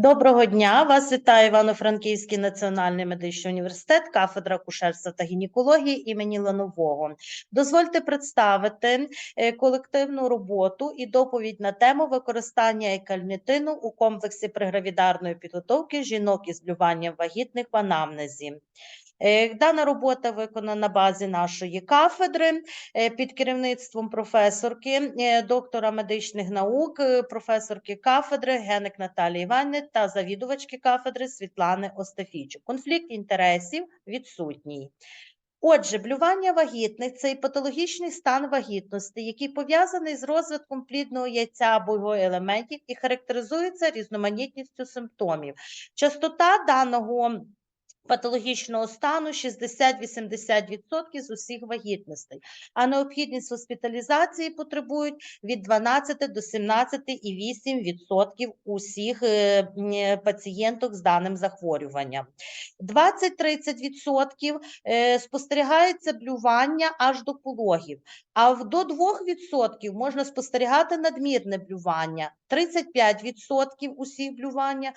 Доброго дня! Вас вітає Івано-Франківський національний медичний університет, кафедра кушерства та гінекології імені Ланового. Дозвольте представити е, колективну роботу і доповідь на тему використання екальнітину у комплексі пригравідарної підготовки жінок із блюванням вагітних в анамнезі. Е, Дана робота виконана на базі нашої кафедри е, під керівництвом професорки, е, доктора медичних наук, професорки кафедри Геник Наталії Іванни та завідувачки кафедри Світлани Остафійчук. Конфлікт інтересів відсутній. Отже, блювання вагітних це і патологічний стан вагітності, який пов'язаний з розвитком плідного яйця або його елементів і характеризується різноманітністю симптомів. Частота даного патологічного стану 60-80% з усіх вагітностей, а необхідність госпіталізації потребують від 12 до 17,8% усіх е, е, пацієнток з даним захворюванням. 20-30% е, спостерігається блювання аж до пологів, а до 2% можна спостерігати надмірне блювання. 35% усіх блювання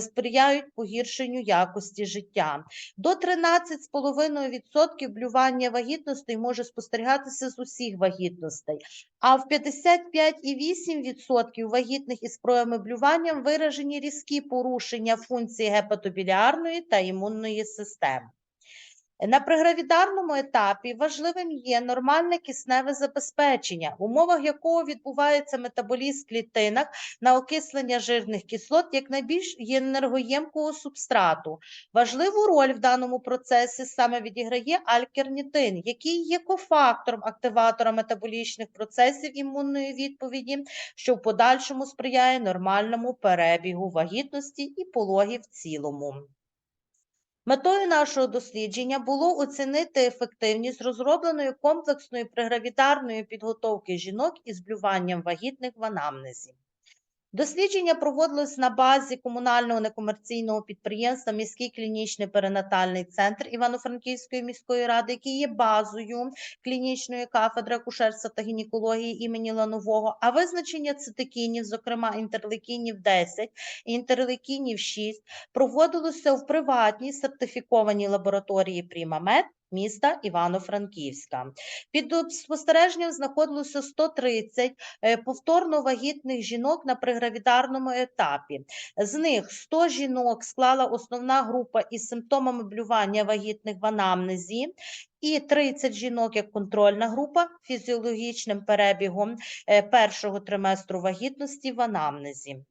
сприяють погіршенню якості життя. До 13,5% блювання вагітностей може спостерігатися з усіх вагітностей, а в 55,8% вагітних із проями блюванням виражені різкі порушення функції гепатобіліарної та імунної системи. На пригравідарному етапі важливим є нормальне кисневе забезпечення, в умовах якого відбувається метаболізм в клітинах на окислення жирних кислот як найбільш енергоємкого субстрату. Важливу роль в даному процесі саме відіграє алькернітин, який є кофактором активатора метаболічних процесів імунної відповіді, що в подальшому сприяє нормальному перебігу вагітності і пологів в цілому. Метою нашого дослідження було оцінити ефективність розробленої комплексної пригравітарної підготовки жінок із блюванням вагітних в анамнезі. Дослідження проводилось на базі комунального некомерційного підприємства Міський клінічний перинатальний центр Івано-Франківської міської ради, який є базою клінічної кафедри акушерства та гінекології імені Ланового, а визначення цитокінів, зокрема інтерлейкінів 10 і інтерлейкінів 6, проводилося в приватній сертифікованій лабораторії Прімамед міста Івано-Франківська. Під спостереженням знаходилося 130 е, повторно вагітних жінок на пригравідарному етапі. З них 100 жінок склала основна група із симптомами блювання вагітних в анамнезі, і 30 жінок як контрольна група фізіологічним перебігом е, першого триместру вагітності в анамнезі.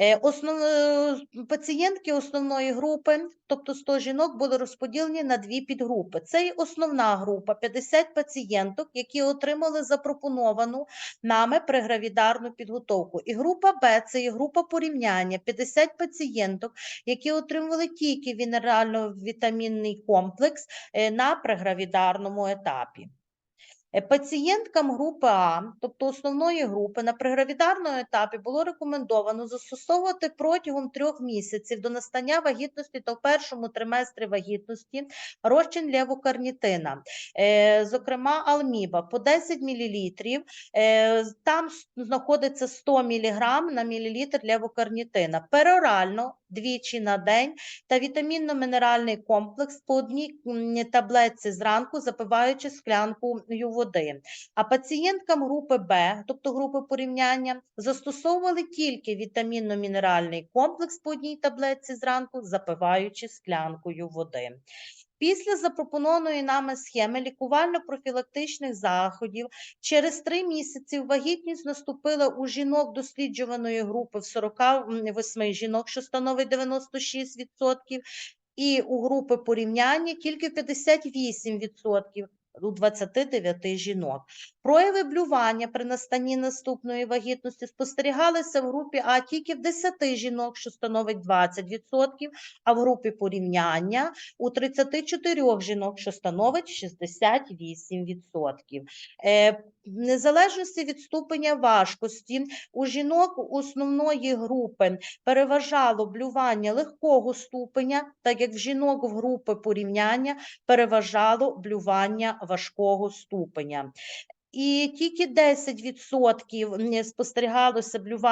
Е, Основ... е, Пацієнтки основної групи, тобто 100 жінок, були розподілені на дві підгрупи. Це і основна група 50 пацієнток, які отримали запропоновану нами пригравідарну підготовку. І група Б це і група порівняння 50 пацієнток, які отримували тільки мінерально-вітамінний комплекс е, на пригравідарному етапі. Е, Пацієнткам групи А, тобто основної групи, на пригравідарному етапі було рекомендовано застосовувати протягом трьох місяців до настання вагітності та в першому триместрі вагітності розчин левокарнітина, е, зокрема алміба по 10 мл. Там знаходиться 100 мг на мілілітр левокарнітина. Перорально двічі на день та вітамінно-мінеральний комплекс по одній таблетці зранку, запиваючи склянкою води. А пацієнткам групи Б, тобто групи порівняння, застосовували тільки вітамінно-мінеральний комплекс по одній таблетці зранку, запиваючи склянкою води. Після запропонованої нами схеми лікувально-профілактичних заходів через три місяці вагітність наступила у жінок досліджуваної групи в 48 жінок, що становить 96%, і у групи порівняння тільки 58% у 29 жінок. Прояви блювання при настанні наступної вагітності спостерігалися в групі А тільки в 10 жінок, що становить 20%, а в групі порівняння у 34 жінок, що становить 68%. Е, незалежності від ступеня важкості у жінок основної групи переважало блювання легкого ступеня, так як в жінок в групи порівняння переважало блювання важкого ступеня. І тільки 10% м, спостерігалося блювання